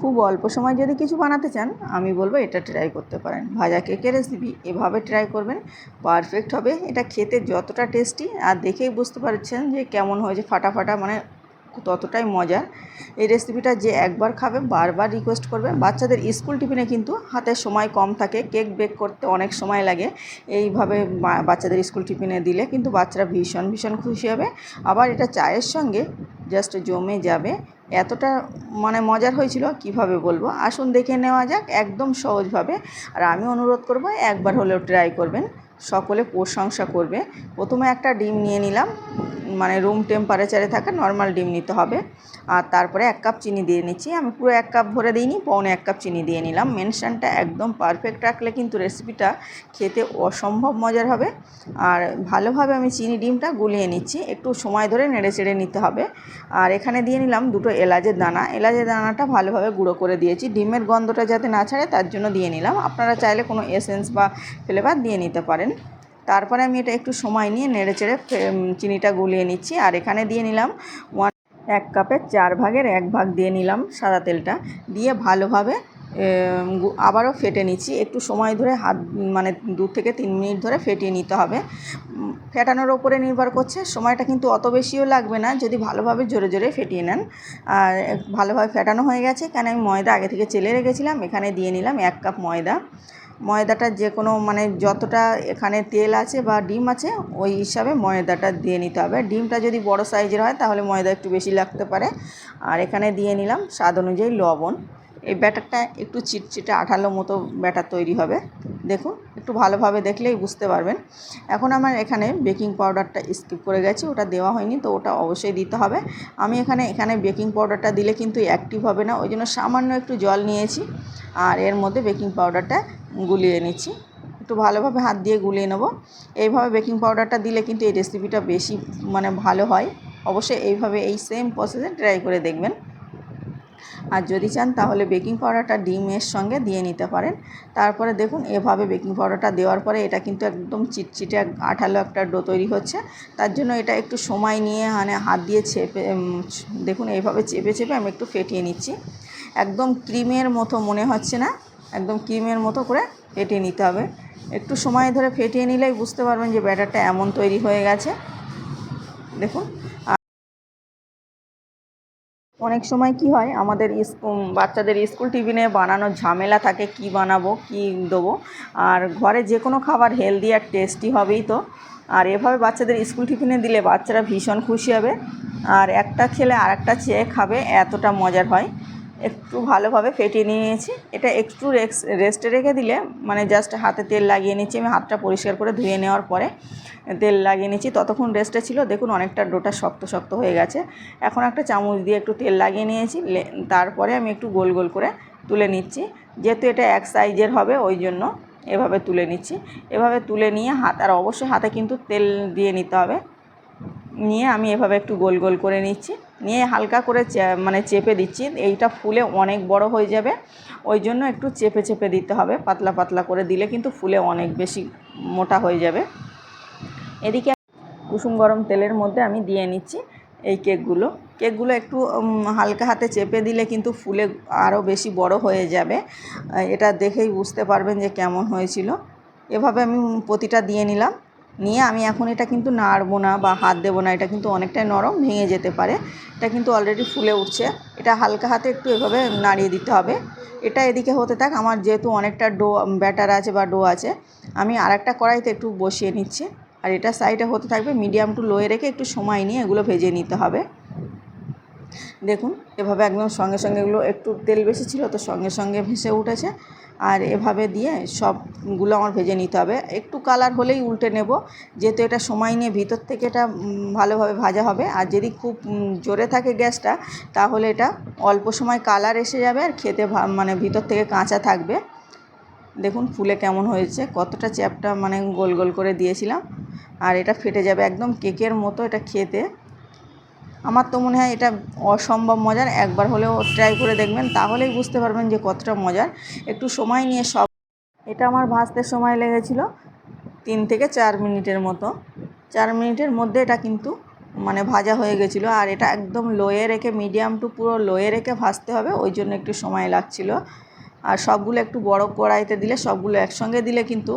খুব অল্প সময় যদি কিছু বানাতে চান, আমি বলব এটা ট্রাই করতে পারেন। ভাজা কেকের রেসিপি এভাবে ট্রাই করবেন পারফেক্ট হবে। এটা খেতে যতটা টেস্টি আর দেখেই বুঝতে পারছেন যে কেমন হয়েছে ফাটা ফাটা মানে ততটাই মজার এই রেসিপিটা যে একবার খাবে, বারবার রিকোয়েস্ট করবে বাচ্চাদের স্কুল টিফিনে কিন্তু হাতে সময় কম থাকে কেক বেক করতে অনেক সময় লাগে। এইভাবে বাচ্চাদের স্কুল টিফিনে দিলে কিন্তু বাচ্চারা ভীষণ ভীষণ খুশি হবে। আবার এটা চায়ের সঙ্গে জাস্ট জমে যাবে। এতটা মানে মজার হয়েছিল, কীভাবে বলব? আসুন দেখে নেওয়া যাক, একদম সহজভাবে। আর আমি অনুরোধ করব, একবার হলেও ট্রাই করবেন। সকলে প্রশংসা করবে। প্রথমে একটা ডিম নিয়ে নিলাম। মানে রুম টেম্পারেচারে থাকা নর্মাল ডিম নিতে হবে। আর তারপরে এক কাপ চিনি দিয়ে নিচ্ছি। আমি পুরো এক কাপ ভরে দিইনি, পৌনে এক কাপ চিনি দিয়ে নিলাম। মেনশনটা একদম পারফেক্ট রাখলে কিন্তু রেসিপিটা খেতে অসম্ভব মজার হবে। আর ভালোভাবে আমি চিনি ডিমটা গুলিয়ে নিচ্ছি। একটু সময় ধরে নেড়ে চেড়ে নিতে হবে। আর এখানে দিয়ে নিলাম দুটো এলাচের দানা। এলাচের দানাটা ভালোভাবে গুঁড়ো করে দিয়েছি। ডিমের গন্ধটা যাতে না ছাড়ে, তার জন্য দিয়ে নিলাম। আপনারা চাইলে কোনো এসেন্স বা ফ্লেভার দিয়ে নিতে পারেন। তারপরে আমি এটা একটু সময় নিয়ে নেড়ে চেড়ে চিনিটা গুলিয়ে নিচ্ছি। আর এখানে দিয়ে নিলাম ওয়ান এক কাপের চার ভাগের এক ভাগ দিয়ে নিলাম সাদা তেলটা। দিয়ে ভালোভাবে আবারও ফেটে নিচ্ছি। একটু সময় ধরে হাত মানে দু থেকে তিন মিনিট ধরে ফেটিয়ে নিতে হবে। ফেটানোর ওপরে নির্ভর করছে। সময়টা কিন্তু অত বেশিও লাগবে না, যদি ভালোভাবে জোরে জোরে ফেটিয়ে নেন। আর ভালোভাবে ফেটানো হয়ে গেছে। কেন আমি ময়দা আগে থেকে চেলে রেখেছিলাম। এখানে দিয়ে নিলাম এক কাপ ময়দা। ময়দাটা যে কোনো মানে যতটা এখানে তেল আছে বা ডিম আছে, ওই হিসাবে ময়দাটা দিয়ে নিতে হবে। ডিমটা যদি বড় সাইজের হয়, তাহলে ময়দা একটু বেশি লাগতে পারে। আর এখানে দিয়ে নিলাম স্বাদ অনুযায়ী লবণ। এই ব্যাটারটা একটু চিটচিটে আঠালো মতো ব্যাটার তৈরি হবে। দেখুন, একটু ভালোভাবে দেখলেই বুঝতে পারবেন। এখন আমার এখানে বেকিং পাউডারটা স্কিপ করে গেছি, ওটা দেওয়া হয়নি, তো ওটা অবশ্যই দিতে হবে। আমি এখানে এখানে বেকিং পাউডারটা দিলে কিন্তু অ্যাক্টিভ হবে না, ওই জন্য সামান্য একটু জল নিয়েছি। আর এর মধ্যে বেকিং পাউডারটা গুলিয়ে নিচ্ছি। একটু ভালোভাবে হাত দিয়ে গুলিয়ে নেব। এইভাবে বেকিং পাউডারটা দিলে কিন্তু এই রেসিপিটা বেশি মানে ভালো হয়। অবশ্যই এইভাবে এই সেম প্রসেসে ট্রাই করে দেখবেন। আর যদি চান তাহলে বেকিং পাউডারটা ডিমের সঙ্গে দিয়ে নিতে পারেন। তারপরে দেখুন এভাবে বেকিং পাউডারটা দেওয়ার পরে এটা কিন্তু একদম চিটচিটে আঠালো একটা ডো তৈরি হচ্ছে। তার জন্য এটা একটু সময় নিয়ে মানে হাত দিয়ে চেপে দেখুন এইভাবে চেপে চেপে আমি একটু ফেটিয়ে নিচ্ছি। একদম ক্রিমের মতো মনে হচ্ছে না। একদম ক্রিমের মতো করে ফেটিয়ে নিতে হবে। একটু সময় ধরে ফেটিয়ে নিলেই বুঝতে পারবেন যে ব্যাটারটা এমন তৈরি হয়ে গেছে। দেখুন অনেক সময় কি হয়, আমাদের বাচ্চাদের স্কুল টিফিনে বানানোর ঝামেলা থাকে, কি বানাবো, কি দেবো। আর ঘরে যে কোনো খাবার হেলদি আর টেস্টি হবেই তো। আর এভাবে বাচ্চাদের স্কুল টিফিনে দিলে বাচ্চারা ভীষণ খুশি হবে। আর একটা খেলে আর একটা চেয়ে খাবে, এতটা মজার হয়। একটু ভালোভাবে ফেটিয়ে নিয়েছি। এটা একটু রেস্টে রেখে দিলে মানে জাস্ট হাতে তেল লাগিয়ে নিচ্ছি, আমি হাতটা পরিষ্কার করে ধুয়ে নেওয়ার পরে তেল লাগিয়ে নিচ্ছি। ততক্ষণ রেস্টে ছিল, দেখুন অনেকটা ডোটা শক্ত শক্ত হয়ে গেছে। এখন একটা চামচ দিয়ে একটু তেল লাগিয়ে নিয়েছি তারপরে আমি একটু গোল গোল করে তুলে নিচ্ছি। যেহেতু এটা এক সাইজের হবে, ওই জন্য এভাবে তুলে নিচ্ছি। এভাবে তুলে নিয়ে হাত, আর অবশ্যই হাতে কিন্তু তেল দিয়ে নিতে হবে। নিয়ে আমি এভাবে একটু গোল গোল করে নিচ্ছি। নিয়ে হালকা করে মানে চেপে দিচ্ছি। এইটা ফুলে অনেক বড় হয়ে যাবে। ওই জন্য একটু চেপে চেপে দিতে হবে, পাতলা পাতলা করে দিলে কিন্তু ফুলে অনেক বেশি মোটা হয়ে যাবে। এদিকে কুসুম গরম তেলের মধ্যে আমি দিয়ে নিচ্ছি এই কেকগুলো। কেকগুলো একটু হালকা হাতে চেপে দিলে কিন্তু ফুলে আরও বেশি বড় হয়ে যাবে। এটা দেখেই বুঝতে পারবেন যে কেমন হয়েছিল। এভাবে আমি প্রতিটা দিয়ে নিলাম। নিয়ে আমি এখন এটা কিন্তু নাড়বো না বা হাত দেবো না, এটা কিন্তু অনেকটাই নরম ভেঙে যেতে পারে। এটা কিন্তু অলরেডি ফুলে উঠছে। এটা হালকা হাতে একটু এভাবে নাড়িয়ে দিতে হবে। এটা এদিকে হতে থাক, আমার যেহেতু অনেকটা ডো, ব্যাটার আছে বা ডো আছে, আমি আর একটা কড়াইতে একটু বসিয়ে নিচ্ছি। আর এটা সাইডে হতে থাকবে মিডিয়াম টু লোয়ে রেখে একটু সময় নিয়ে এগুলো ভেজে নিতে হবে। দেখুন, এভাবে একদম সঙ্গে সঙ্গে এগুলো একটু তেল বেশি ছিল তো সঙ্গে সঙ্গে ভেসে উঠেছে। আর এভাবে দিয়ে সবগুলো আমার ভেজে নিতে হবে। একটু কালার হলেই উল্টে নেব, যেহেতু এটা সময় নিয়ে ভিতর থেকে এটা ভালোভাবে ভাজা হবে। আর যদি খুব জোরে থাকে গ্যাসটা, তাহলে এটা অল্প সময় কালার এসে যাবে আর খেতে মানে ভিতর থেকে কাঁচা থাকবে। দেখুন, ফুলে কেমন হয়েছে, কতটা চ্যাপটা মানে গোল গোল করে দিয়েছিলাম। আর এটা ফেটে যাবে একদম কেকের মতো এটা খেতে। আমার তো মনে হয় এটা অসম্ভব মজার। একবার হলেও ট্রাই করে দেখবেন, তাহলেই বুঝতে পারবেন যে কতটা মজার। একটু সময় নিয়ে সব এটা আমার ভাজতে সময় লেগেছিল, তিন থেকে চার মিনিটের মতো। চার মিনিটের মধ্যে এটা কিন্তু মানে ভাজা হয়ে গেছিল, আর এটা একদম লোয়ে রেখে মিডিয়াম টু পুরো লোয়ে রেখে ভাজতে হবে, ওই জন্য একটু সময় লাগছিল। আর সবগুলো একটু বড় কড়াইতে দিলে, সবগুলো একসঙ্গে দিলে কিন্তু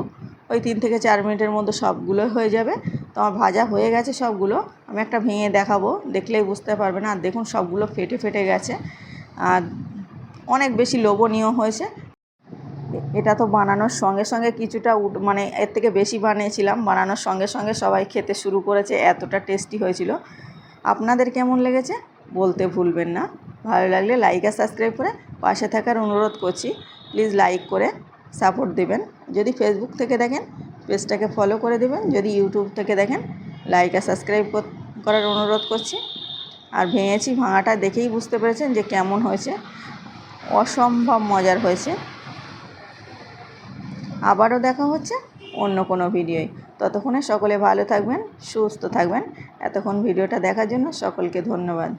ওই তিন থেকে চার মিনিটের মধ্যে সবগুলো হয়ে যাবে। তো আমার ভাজা হয়ে গেছে সবগুলো। আমি একটা ভেঙে দেখাবো, দেখলেই বুঝতে পারবে না আর দেখুন, সবগুলো ফেটে ফেটে গেছে। আর অনেক বেশি লোভনীয় হয়েছে। এটা তো বানানোর সঙ্গে সঙ্গে কিছুটা উঠ মানে এর থেকে বেশি বানিয়েছিলাম। বানানোর সঙ্গে সঙ্গে সবাই খেতে শুরু করেছে, এতটা টেস্টি হয়েছিল। আপনাদের কেমন লেগেছে? বলতে ভুলবেন না। ভালো লাগলে লাইক আর সাবস্ক্রাইব করে পাশে থাকার অনুরোধ করছি। প্লিজ লাইক করে সাপোর্ট দেবেন। যদি ফেসবুক থেকে দেখেন পেজটাকে ফলো করে দেবেন। যদি ইউটিউব থেকে দেখেন লাইক আর সাবস্ক্রাইব করার অনুরোধ করছি। আর ভেঙেছি ভাঙাটা দেখেই বুঝতে পেরেছেন যে কেমন হয়েছে। অসম্ভব মজার হয়েছে। আবারও দেখা হচ্ছে অন্য কোনো ভিডিওয়। ততক্ষণে সকলে ভালো থাকবেন, সুস্থ থাকবেন। এতক্ষণ ভিডিওটা দেখার জন্য সকলকে ধন্যবাদ।